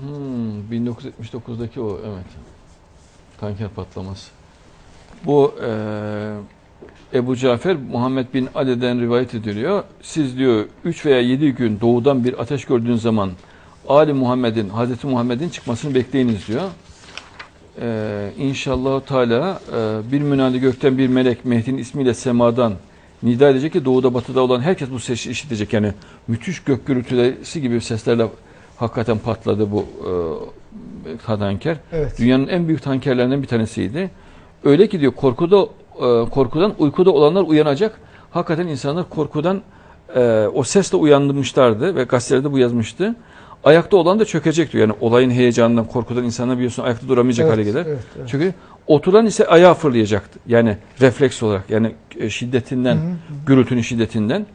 Hmm, 1979'daki o evet. Tanker patlaması. Bu eee, Ebu Cafer Muhammed bin Ali'den rivayet ediliyor. Siz diyor 3 veya 7 gün doğudan bir ateş gördüğünüz zaman Ali Muhammed'in, Hazreti Muhammed'in çıkmasını bekleyiniz diyor. Ee, İnşallah Teala e, bir münadi gökten bir melek Mehdi'nin ismiyle semadan nida edecek ki doğuda batıda olan herkes bu sesi işitecek. Yani müthiş gök gürültüsü gibi seslerle hakikaten patladı bu e, tanker. Evet. Dünyanın en büyük tankerlerinden bir tanesiydi. Öyle ki diyor korkuda e, korkudan uykuda olanlar uyanacak. Hakikaten insanlar korkudan e, o sesle uyanmışlardı ve gazetelerde bu yazmıştı. Ayakta olan da çökecek diyor. Yani olayın heyecanından, korkudan insanlar biliyorsun ayakta duramayacak hale gelir. Evet, evet. Çünkü oturan ise ayağa fırlayacaktı. Yani refleks olarak yani e, şiddetinden, Hı hı. gürültünün şiddetinden.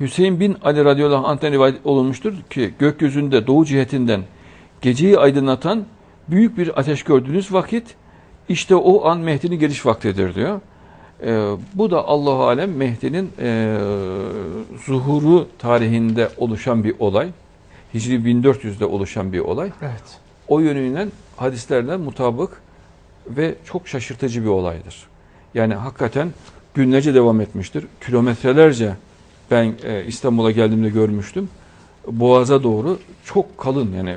Hüseyin bin Ali radıyallahu anh'ten rivayet olunmuştur ki gökyüzünde doğu cihetinden geceyi aydınlatan büyük bir ateş gördüğünüz vakit işte o an Mehdi'nin geliş vaktidir diyor. Ee, bu da Allahu alem Mehdi'nin e, zuhuru tarihinde oluşan bir olay. Hicri 1400'de oluşan bir olay. Evet. O yönüyle hadislerle mutabık ve çok şaşırtıcı bir olaydır. Yani hakikaten günlerce devam etmiştir. Kilometrelerce ben e, İstanbul'a geldiğimde görmüştüm. Boğaza doğru çok kalın yani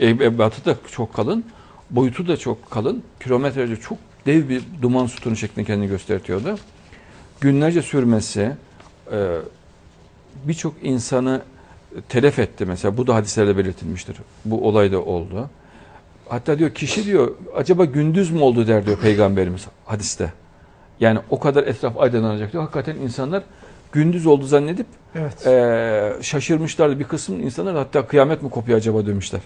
e, ebatı da çok kalın, boyutu da çok kalın. Kilometrelerce çok dev bir duman sütunu şeklinde kendini gösteriyordu. Günlerce sürmesi e, birçok insanı telef etti mesela. Bu da hadislerde belirtilmiştir. Bu olay da oldu. Hatta diyor kişi diyor acaba gündüz mü oldu der diyor peygamberimiz hadiste. Yani o kadar etraf aydınlanacak diyor. Hakikaten insanlar gündüz oldu zannedip Evet. eee şaşırmışlardı. Bir kısım insanlar hatta kıyamet mi kopuyor acaba demişler.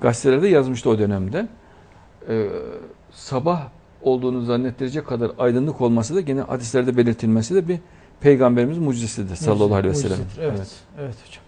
Gazetelerde yazmıştı o dönemde. Eee, sabah olduğunu zannettirecek kadar aydınlık olması da yine hadislerde belirtilmesi de bir peygamberimiz mucizesidir sallallahu aleyhi ve sellem. Mucizedir, Evet. evet hocam.